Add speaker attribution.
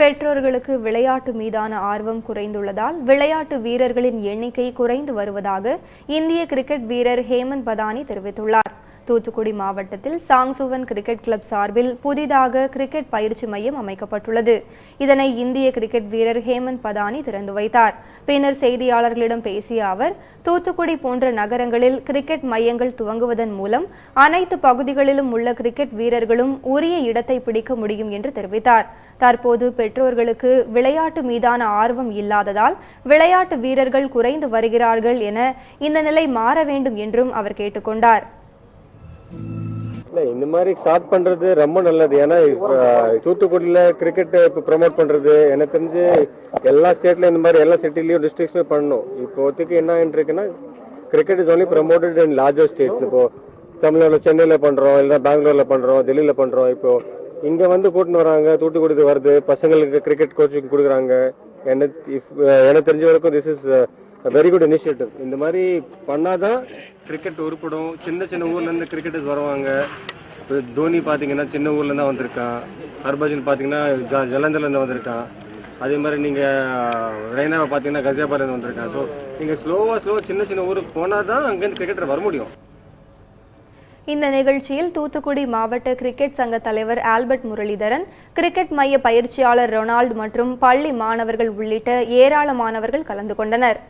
Speaker 1: பெற்றோர்களுக்கு விளையாட்டு மீதான ஆர்வம் குறைந்துள்ளதால் விளையாட்டு வீரர்களின் எண்ணிக்கை குறைந்து வருவதாக இந்திய கிரிக்கெட் வீரர் ஹேமந்த் பதானி தெரிவித்துள்ளார் தூத்துக்குடி மாவட்டத்தில் சாங்சுவன் கிரிக்கெட் கிளப் சார்பில் புதிதாக கிரிக்கெட் பயிற்சி மையம் அமைக்கப்பட்டுள்ளது இதனை இந்திய கிரிக்கெட் வீரர் ஹேமந்த் பதானி திறந்து வைத்தார் பின்னர் செய்தியாளர்களிடம் பேசிய அவர் தூத்துக்குடி போன்ற நகரங்களில் கிரிக்கெட் மையங்கள் துவங்குவதன் மூலம் அனைத்து பகுதிகளிலும் உள்ள கிரிக்கெட் வீரர்களும் உரிய இடத்தை பிடிக்க முடியும் என்று தெரிவித்தார் தற்போது பெற்றோர்களுக்கு விளையாட்டு மீதான ஆர்வம் இல்லாததால் விளையாட்டு வீரர்கள் குறைந்து வருகிறார்கள் என இந்த நிலை மாற வேண்டும் என்றும் அவர் கேட்டுக்கொண்டார்
Speaker 2: இல்லை இந்த மாதிரி ஸ்டார்ட் பண்றது ரொம்ப நல்லது ஏன்னா தூத்துக்குடியில கிரிக்கெட் இப்போ ப்ரொமோட் பண்றது எனக்கு தெரிஞ்சு எல்லா ஸ்டேட்ல இந்த மாதிரி எல்லா சிட்டிலயும் டிஸ்ட்ரிக்ஸ்மே பண்ணணும் இப்போதைக்கு என்ன இருக்குன்னா cricket is only promoted in larger states இப்போ தமிழ்நாடுல சென்னையில பண்றோம் இல்லைன்னா பெங்களூர்ல பண்றோம் டெல்லியில பண்றோம் இப்போ இங்க வந்து கூட்டின்னு வராங்க தூத்துக்குடி வருது பசங்களுக்கு கிரிக்கெட் கோச்சிங் கொடுக்குறாங்க எனக்கு தெரிஞ்ச வரைக்கும் this is very good initiative இந்த மாதிரி பண்ணாதான் கிரிக்கெட் உருப்படும் சின்ன சின்ன ஊர்ல இருந்து கிரிக்கெட்டர்ஸ் வருவாங்க தோனி பாத்தீங்கன்னா சின்ன ஊர்ல இருந்தா வந்திருக்கான் ஹர்பஜன் பாத்தீங்கன்னா ஜலந்தர்ல இருந்து வந்திருக்கான் அதே மாதிரி நீங்க ரெய்னாவை பாத்தீங்கன்னா கசியாபாத்ல இருந்து வந்திருக்கான் ஸோ நீங்க ஸ்லோவா ஸ்லோ சின்ன சின்ன ஊருக்கு போனாதான் அங்கேருந்து கிரிக்கெட்டர் வர முடியும்
Speaker 1: இந்த நிகழ்ச்சியில் தூத்துக்குடி மாவட்ட கிரிக்கெட் சங்க தலைவர் ஆல்பர்ட் முரளிதரன் கிரிக்கெட் மைய பயிற்சியாளர் ரொனால்டு மற்றும் பள்ளி மாணவர்கள் உள்ளிட்ட ஏராளமானவர்கள் கலந்து கொண்டனர்